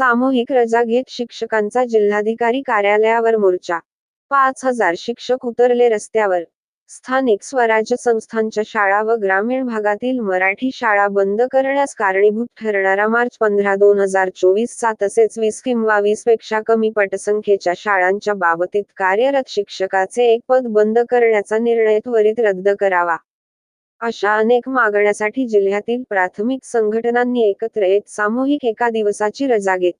सामूहिक रजा घेत शिक्षकांचा जिल्हाधिकारी कार्यालयावर मोर्चा. पाच हजार शिक्षक उतरले रस्त्यावर. स्थानिक स्वराज्य संस्थांच्या शाळा व ग्रामीण भागातील मराठी शाळा बंद करण्यास कारणीभूत ठरणारा मार्च पंधरा दोन हजार चोवीस चा तसेच वीस किंवा वीसपेक्षा कमी पटसंख्येच्या शाळांच्या बाबतीत कार्यरत शिक्षकाचे एक पद बंद करण्याचा निर्णय त्वरित रद्द करावा. अशा अनेक मागण्यासाठी जिल्ह्यातील प्राथमिक संघटनांनी एकत्र येत सामूहिक एका दिवसाची रजा घेत.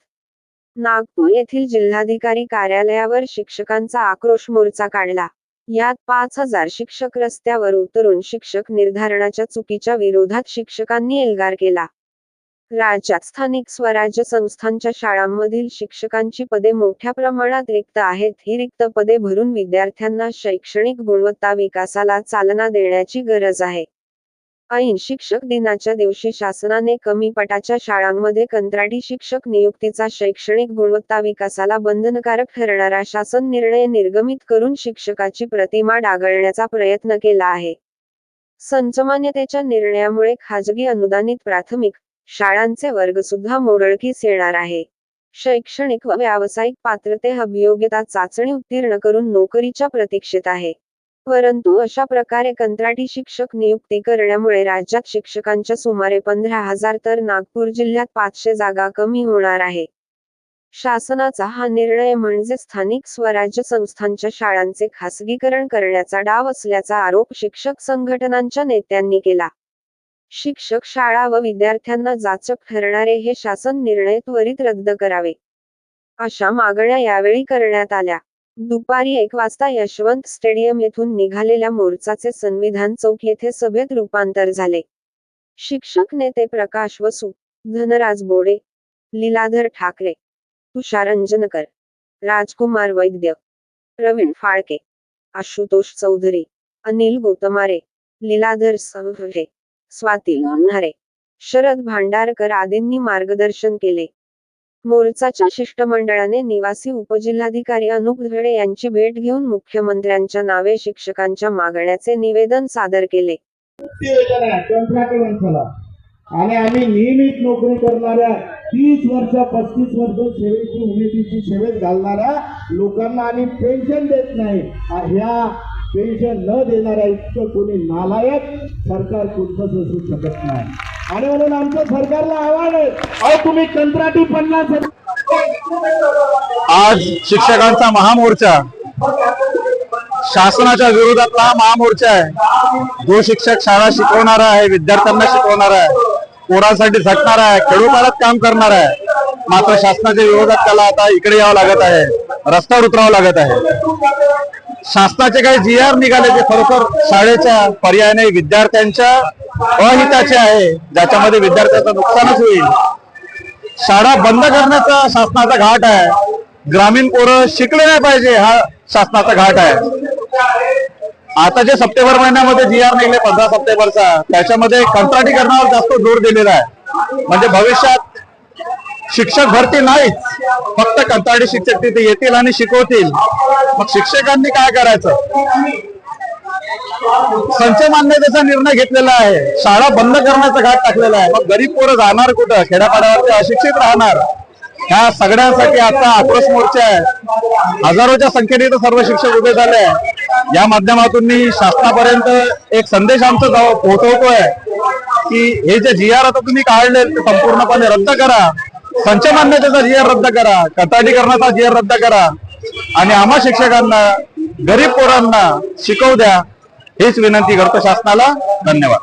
नागपूर येथील जिल्हाधिकारी कार्यालयावर शिक्षकांचा आक्रोश मोर्चा काढला. यात पाच हजार शिक्षक रस्त्यावर उतरून शिक्षक निर्धारणाच्या चुकीच्या विरोधात शिक्षकांनी एल्गार केला. राज्यात स्थानिक स्वराज्य संस्थांच्या शाळांमधील शिक्षकांची पदे मोठ्या प्रमाणात रिक्त आहेत. ही रिक्त पदे भरून विद्यार्थ्यांना शैक्षणिक गुणवत्ता विकासाला चालना देण्याची गरज आहे. ऐन शिक्षक दिनाच्या दिवशी शासनाने कमी पटाच्या शाळांमध्ये कंत्राटी शिक्षक नियुक्तीचा शैक्षणिक गुणवत्ता विकासाला बंधनकारक ठरणारा शासन निर्णय निर्गमित करून शिक्षकाची प्रतिमा डागळण्याचा प्रयत्न केला आहे. संचमान्यतेच्या निर्णयामुळे खाजगी अनुदानित प्राथमिक शाळांचे वर्ग सुद्धा मोडळकीस येणार आहे. शैक्षणिक व व्यावसायिक पात्रते अभियोग्यता चाचणी उत्तीर्ण करून नोकरीच्या प्रतीक्षेत आहे. परंतु अशा प्रकारे कंत्राटी शिक्षक नियुक्ती करण्यामुळे राज्यात शिक्षकांच्या सुमारे पंधरा हजार तर नागपूर जिल्ह्यात पाचशे जागा कमी होणार आहे. शासनाचा हा निर्णय म्हणजे स्थानिक स्वराज्य संस्थांच्या शाळांचे खासगीकरण करण्याचा डाव असल्याचा आरोप शिक्षक संघटनांच्या नेत्यांनी केला. शिक्षक शाळा व विद्यार्थ्यांना जाचक ठरणारे हे शासन निर्णय त्वरित रद्द करावे. अशा मागण्या यावेळी करण्यात आल्या. दुपारी एक वाजता यशवंत स्टेडियम येथून निघालेल्या मोर्चाचे संविधान चौक येथे सभेत रूपांतर झाले. शिक्षक नेते प्रकाश वसू धनराज बोडे लीलाधर ठाकरे तुषार अंजनकर राजकुमार वैद्य प्रवीण फाळके आशुतोष चौधरी अनिल गोतमारे लीलाधर संघे स्वाती लोणारे शरद भांडारकर आदींनी मार्गदर्शन केले. मोर्चाच्या शिष्टमंडळाने निवासी उपजिल्हाधिकारी अनुप धडे यांची भेट घेऊन मुख्यमंत्र्यांच्या नावे शिक्षकांच्या मागण्याचे निवेदन सादर केले. आणि आम्ही नियमित नोकरी करणाऱ्या तीस वर्ष पस्तीस वर्ष सेवेची उमेदीची सेवेत घालणाऱ्या लोकांना आम्ही पेन्शन देत नाही. ह्या पेन्शन न देणाऱ्या इतकं कोणी नालायक सरकार कुठंच असू शकत नाही. आणि म्हणून आमचं सरकारला आव्हान आहे. अहो तुम्ही कंत्राटी पन्नास आज शिक्षकांचा महामोर्चा. शासनाच्या विरोधातला हा महामोर्चा आहे. जो शिक्षक शाळा शिकवणारा आहे विद्यार्थ्यांना शिकवणार आहे कोणासाठी झटणार आहे खेडोपाडात काम करणार आहे. मात्र शासनाच्या विरोधात त्याला आता इकडे यावं लागत आहे रस्त्यावर उतरावं लागत आहे. शासनाचे काही जी आर निघाले ते खरोखर शाळेच्या पर्यायाने विद्यार्थ्यांच्या अहिताचे आहे ज्याच्यामध्ये विद्यार्थ्यांचं नुकसानच होईल. शाळा बंद करण्याचा शासनाचा घाट आहे. ग्रामीण पोरं शिकले नाही पाहिजे हा शासनाचा घाट आहे. आता जे सप्टेंबर महिन्यामध्ये जी आर निघले पंधरा सप्टेंबरचा त्याच्यामध्ये कंत्राटीकरणावर जास्त जोर दिलेला आहे. म्हणजे भविष्यात शिक्षक भरती नाहीच फक्त कंत्राटी शिक्षक तिथे येतील आणि शिकवतील. मग शिक्षकांनी काय करायचं? संच मान्यतेचा निर्णय घेतलेला आहे. शाळा बंद करण्याचा घाट टाकलेला आहे. मग गरीब पोरं जाणार कुठं? खेड्यापाड्यावरती अशिक्षित राहणार. ह्या सगळ्यांसाठी आता आक्रोश मोर्चा आहे. हजारोच्या संख्येने तर सर्व शिक्षक उभे झाले आहे. या माध्यमातून मी शासनापर्यंत एक संदेश आमचा जाऊ पोहोचवतोय की हे जे जी आर आता तुम्ही काढले ते संपूर्णपणे रद्द करा. संच मान्यतेचा जी आर रद्द करा. कंत्राटीकरणाचा जी आर रद्द करा. आणि आम्हा शिक्षकांना गरीब पोरांना शिकवू द्या हीच विनंती करतो शासनाला. धन्यवाद.